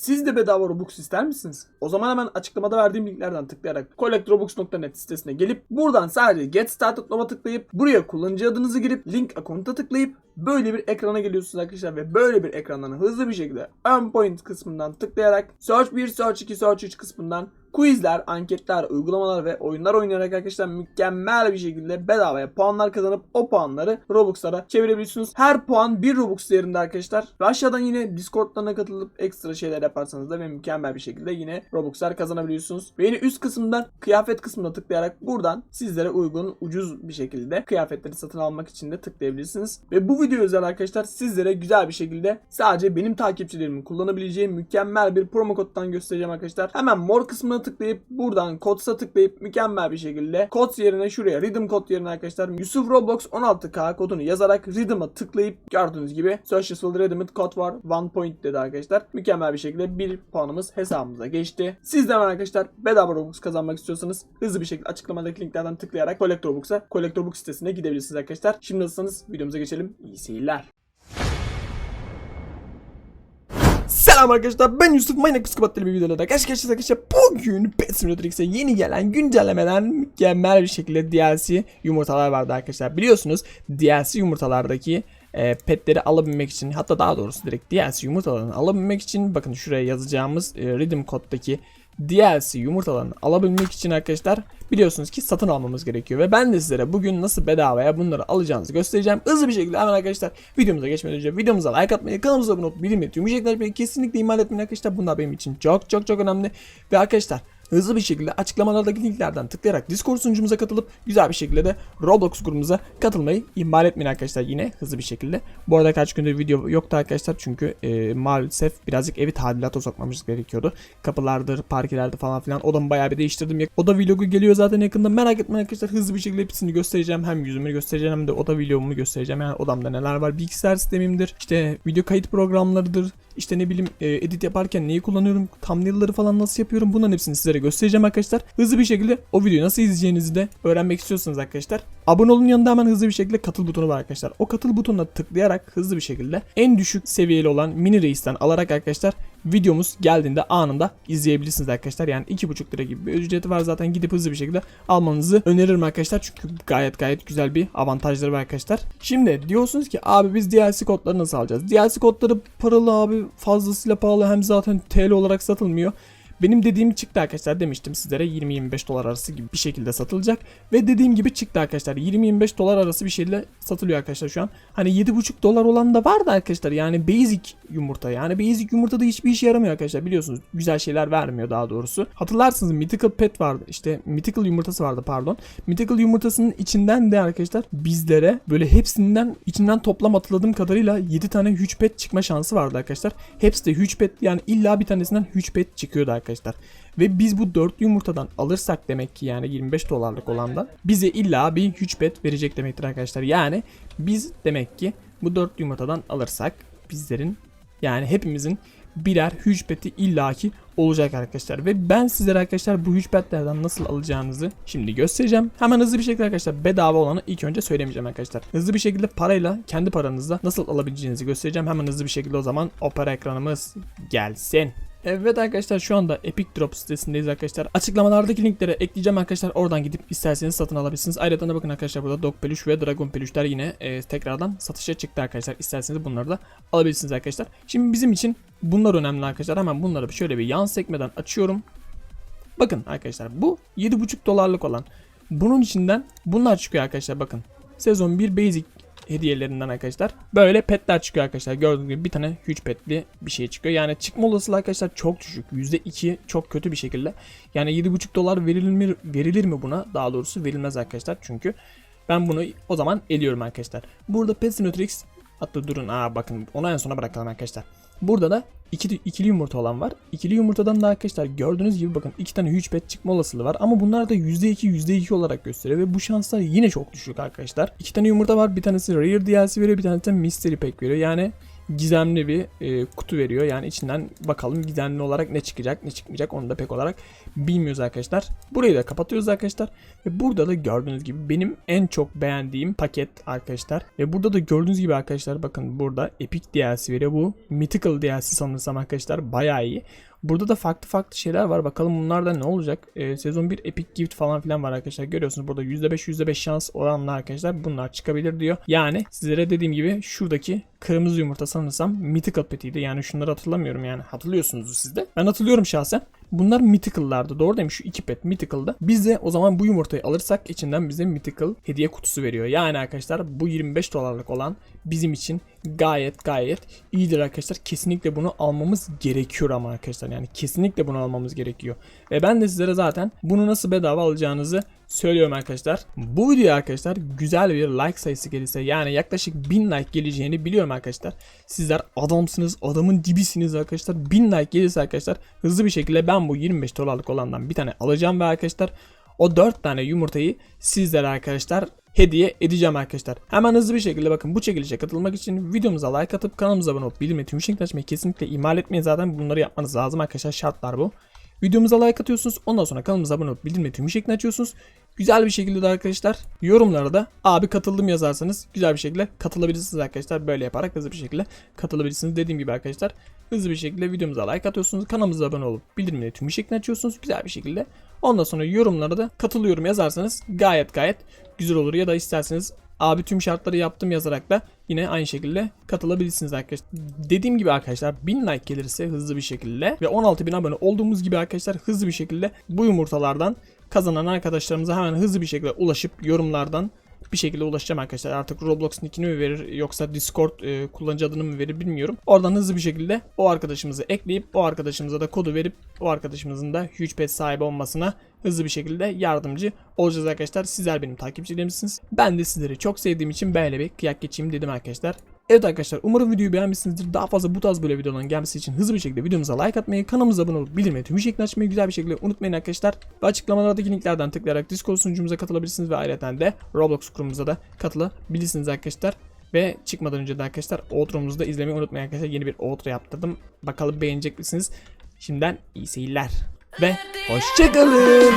Siz de bedava Robux ister misiniz? O zaman hemen açıklamada verdiğim linklerden tıklayarak collectrobux.net sitesine gelip buradan sadece Get Started Now'a tıklayıp buraya kullanıcı adınızı girip link account'a tıklayıp böyle bir ekrana geliyorsunuz arkadaşlar ve böyle bir ekrandan hızlı bir şekilde Earn Point kısmından tıklayarak Search 1, Search 2, Search 3 kısmından quizler, anketler, uygulamalar ve oyunlar oynayarak arkadaşlar mükemmel bir şekilde bedavaya puanlar kazanıp o puanları Robux'lara çevirebiliyorsunuz. Her puan 1 Robux değerinde arkadaşlar. Ve aşağıdan yine Discord'larına katılıp ekstra şeyler yaparsanız da ve mükemmel bir şekilde yine Robux'lar kazanabiliyorsunuz. Ve yine üst kısımdan kıyafet kısmına tıklayarak buradan sizlere uygun ucuz bir şekilde kıyafetleri satın almak için de tıklayabilirsiniz. Ve bu video özel arkadaşlar sizlere güzel bir şekilde sadece benim takipçilerimin kullanabileceği mükemmel bir promo koddan göstereceğim arkadaşlar. Hemen mor kısmına tıklayıp buradan kodsa tıklayıp mükemmel bir şekilde kod yerine şuraya Rhythm kod yerine arkadaşlar Yusuf Roblox 16K kodunu yazarak Rhythm'a tıklayıp gördüğünüz gibi Successful Rhythm kod var. One point dedi arkadaşlar. Mükemmel bir şekilde bir puanımız hesabımıza geçti. Siz de arkadaşlar bedava Robux kazanmak istiyorsanız hızlı bir şekilde açıklamadaki linklerden tıklayarak Collect Robux'a Collect Robux sitesine gidebilirsiniz arkadaşlar. Şimdi nasılsınız? Videomuza geçelim. İyi seyirler. Selam arkadaşlar ben Yusuf. Manyak Psikopat bir videoda karşıyayız arkadaşlar. Bugün Pet Simulator yeni gelen güncellemeden mükemmel bir şekilde DLC yumurtalar vardı arkadaşlar. Biliyorsunuz DLC yumurtalardaki e, petleri alabilmek için hatta daha doğrusu direkt DLC yumurtalarını alabilmek için bakın şuraya yazacağımız e, Rhythm koddaki DLC yumurtalarını alabilmek için arkadaşlar biliyorsunuz ki satın almamız gerekiyor ve ben de sizlere bugün nasıl bedavaya bunları alacağınızı göstereceğim. Hızlı bir şekilde hemen arkadaşlar videomuza geçmeden önce videomuza like atmayı, kanalımıza abone olup bildirim tüm şeyler kesinlikle ihmal etmeyin arkadaşlar. Bunlar benim için çok çok çok önemli ve arkadaşlar hızlı bir şekilde açıklamalardaki linklerden tıklayarak Discord sunucumuza katılıp güzel bir şekilde de Roblox grubumuza katılmayı ihmal etmeyin arkadaşlar yine hızlı bir şekilde. Bu arada kaç gündür video yoktu arkadaşlar çünkü e, maalesef birazcık evi tadilata sokmamız gerekiyordu. Kapılardır, parkelerdi falan filan odamı bayağı bir değiştirdim. Oda vlogu geliyor zaten yakında merak etmeyin arkadaşlar hızlı bir şekilde hepsini göstereceğim. Hem yüzümü göstereceğim hem de oda vlogumu göstereceğim. Yani odamda neler var bilgisayar sistemimdir. İşte video kayıt programlarıdır. İşte ne bileyim e, edit yaparken neyi kullanıyorum, thumbnail'ları falan nasıl yapıyorum bunların hepsini sizlere göstereceğim arkadaşlar. Hızlı bir şekilde o videoyu nasıl izleyeceğinizi de öğrenmek istiyorsanız arkadaşlar. Abone olun yanında hemen hızlı bir şekilde katıl butonu var arkadaşlar. O katıl butonuna tıklayarak hızlı bir şekilde en düşük seviyeli olan mini reisten alarak arkadaşlar videomuz geldiğinde anında izleyebilirsiniz arkadaşlar. Yani 2,5 lira gibi bir ücreti var zaten gidip hızlı bir şekilde almanızı öneririm arkadaşlar. Çünkü gayet gayet güzel bir avantajları var arkadaşlar. Şimdi diyorsunuz ki abi biz DLC kodları nasıl alacağız? DLC kodları paralı abi fazlasıyla pahalı hem zaten TL olarak satılmıyor. Benim dediğim çıktı arkadaşlar demiştim sizlere 20-25 dolar arası gibi bir şekilde satılacak. Ve dediğim gibi çıktı arkadaşlar 20-25 dolar arası bir şeyle satılıyor arkadaşlar şu an. Hani 7,5 dolar olan da vardı arkadaşlar yani basic yumurta yani basic yumurta da hiçbir işe yaramıyor arkadaşlar biliyorsunuz güzel şeyler vermiyor daha doğrusu. Hatırlarsınız Mythical Pet vardı işte Mythical yumurtası vardı pardon. Mythical yumurtasının içinden de arkadaşlar bizlere böyle hepsinden içinden toplam hatırladığım kadarıyla 7 tane huge pet çıkma şansı vardı arkadaşlar. Hepsi de huge pet yani illa bir tanesinden huge pet çıkıyordu arkadaşlar arkadaşlar. Ve biz bu 4 yumurtadan alırsak demek ki yani 25 dolarlık olandan bize illa bir huge bet verecek demektir arkadaşlar. Yani biz demek ki bu 4 yumurtadan alırsak bizlerin yani hepimizin birer huge bet'i illaki olacak arkadaşlar. Ve ben sizlere arkadaşlar bu huge bet'lerden nasıl alacağınızı şimdi göstereceğim. Hemen hızlı bir şekilde arkadaşlar bedava olanı ilk önce söylemeyeceğim arkadaşlar. Hızlı bir şekilde parayla kendi paranızla nasıl alabileceğinizi göstereceğim. Hemen hızlı bir şekilde o zaman opera ekranımız gelsin. Evet arkadaşlar şu anda Epic Drop sitesindeyiz arkadaşlar. Açıklamalardaki linklere ekleyeceğim arkadaşlar. Oradan gidip isterseniz satın alabilirsiniz. Ayrıca da bakın arkadaşlar burada Dog Peluş ve Dragon Peluşlar yine e, tekrardan satışa çıktı arkadaşlar. İsterseniz bunları da alabilirsiniz arkadaşlar. Şimdi bizim için bunlar önemli arkadaşlar. Hemen bunları şöyle bir yan sekmeden açıyorum. Bakın arkadaşlar bu 7,5 dolarlık olan. Bunun içinden bunlar çıkıyor arkadaşlar bakın. Sezon 1 Basic hediyelerinden arkadaşlar. Böyle petler çıkıyor arkadaşlar. Gördüğünüz gibi bir tane huge petli bir şey çıkıyor. Yani çıkma olasılığı arkadaşlar çok düşük. %2 çok kötü bir şekilde. Yani 7,5 dolar verilir mi, verilir mi buna? Daha doğrusu verilmez arkadaşlar. Çünkü ben bunu o zaman eliyorum arkadaşlar. Burada Pet Sinotrix Hatta durun aa bakın onu en sona bırakalım arkadaşlar. Burada da iki, ikili yumurta olan var. İkili yumurtadan da arkadaşlar gördüğünüz gibi bakın iki tane huge pet çıkma olasılığı var. Ama bunlar da %2 %2 olarak gösteriyor ve bu şanslar yine çok düşük arkadaşlar. İki tane yumurta var. Bir tanesi Rare DLC veriyor bir tanesi de Mystery Pack veriyor. Yani gizemli bir e, kutu veriyor. Yani içinden bakalım gizemli olarak ne çıkacak ne çıkmayacak onu da pek olarak bilmiyoruz arkadaşlar. Burayı da kapatıyoruz arkadaşlar. Ve burada da gördüğünüz gibi benim en çok beğendiğim paket arkadaşlar. Ve burada da gördüğünüz gibi arkadaşlar bakın burada Epic DLC veriyor. Bu Mythical DLC sanırsam arkadaşlar bayağı iyi. Burada da farklı farklı şeyler var. Bakalım bunlarda ne olacak? Ee, sezon 1 Epic Gift falan filan var arkadaşlar. Görüyorsunuz burada %5 %5 şans oranla arkadaşlar bunlar çıkabilir diyor. Yani sizlere dediğim gibi şuradaki kırmızı yumurta sanırsam Mythical Pet'iydi. Yani şunları hatırlamıyorum yani. Hatırlıyorsunuz siz de. Ben hatırlıyorum şahsen. Bunlar Mythical'lardı. Doğru demiş şu iki pet Mythical'da. Biz de o zaman bu yumurtayı alırsak içinden bize Mythical hediye kutusu veriyor. Yani arkadaşlar bu 25 dolarlık olan bizim için gayet gayet iyidir arkadaşlar. Kesinlikle bunu almamız gerekiyor ama arkadaşlar. Yani kesinlikle bunu almamız gerekiyor. Ve ben de sizlere zaten bunu nasıl bedava alacağınızı söylüyorum arkadaşlar. Bu video arkadaşlar güzel bir like sayısı gelirse yani yaklaşık 1000 like geleceğini biliyorum arkadaşlar. Sizler adamsınız, adamın dibisiniz arkadaşlar. 1000 like gelirse arkadaşlar hızlı bir şekilde ben bu 25 dolarlık olandan bir tane alacağım ve arkadaşlar o 4 tane yumurtayı sizlere arkadaşlar hediye edeceğim arkadaşlar. Hemen hızlı bir şekilde bakın bu çekilişe katılmak için videomuza like atıp kanalımıza abone olup bildirim tüm şeklini açmayı kesinlikle ihmal etmeyin zaten bunları yapmanız lazım arkadaşlar şartlar bu. Videomuza like atıyorsunuz. Ondan sonra kanalımıza abone olup bildirim tüm şeklini açıyorsunuz. Güzel bir şekilde de arkadaşlar yorumlara da abi katıldım yazarsanız güzel bir şekilde katılabilirsiniz arkadaşlar. Böyle yaparak hızlı bir şekilde katılabilirsiniz. Dediğim gibi arkadaşlar hızlı bir şekilde videomuza like atıyorsunuz. Kanalımıza abone olup bildirimleri tüm şeklini açıyorsunuz. Güzel bir şekilde. Ondan sonra yorumlara da katılıyorum yazarsanız gayet gayet güzel olur. Ya da isterseniz abi tüm şartları yaptım yazarak da yine aynı şekilde katılabilirsiniz arkadaşlar. Dediğim gibi arkadaşlar 1000 like gelirse hızlı bir şekilde ve 16.000 abone olduğumuz gibi arkadaşlar hızlı bir şekilde bu yumurtalardan kazanan arkadaşlarımıza hemen hızlı bir şekilde ulaşıp yorumlardan bir şekilde ulaşacağım arkadaşlar. Artık Roblox nickini mi verir yoksa Discord e, kullanıcı adını mı verir bilmiyorum. Oradan hızlı bir şekilde o arkadaşımızı ekleyip o arkadaşımıza da kodu verip o arkadaşımızın da huge pet sahibi olmasına hızlı bir şekilde yardımcı olacağız arkadaşlar. Sizler benim takipçilerimsiniz. Ben de sizleri çok sevdiğim için böyle bir kıyak geçeyim dedim arkadaşlar. Evet arkadaşlar umarım videoyu beğenmişsinizdir. Daha fazla bu tarz böyle videoların gelmesi için hızlı bir şekilde videomuza like atmayı, kanalımıza abone olup bildirimleri tüm şeklini açmayı güzel bir şekilde unutmayın arkadaşlar. Ve açıklamalardaki linklerden tıklayarak Discord sunucumuza katılabilirsiniz ve ayrıca de Roblox kurumumuza da katılabilirsiniz arkadaşlar. Ve çıkmadan önce de arkadaşlar outro'muzu da izlemeyi unutmayın arkadaşlar. Yeni bir outro yaptırdım. Bakalım beğenecek misiniz? Şimdiden iyi seyirler. Ve hoşçakalın.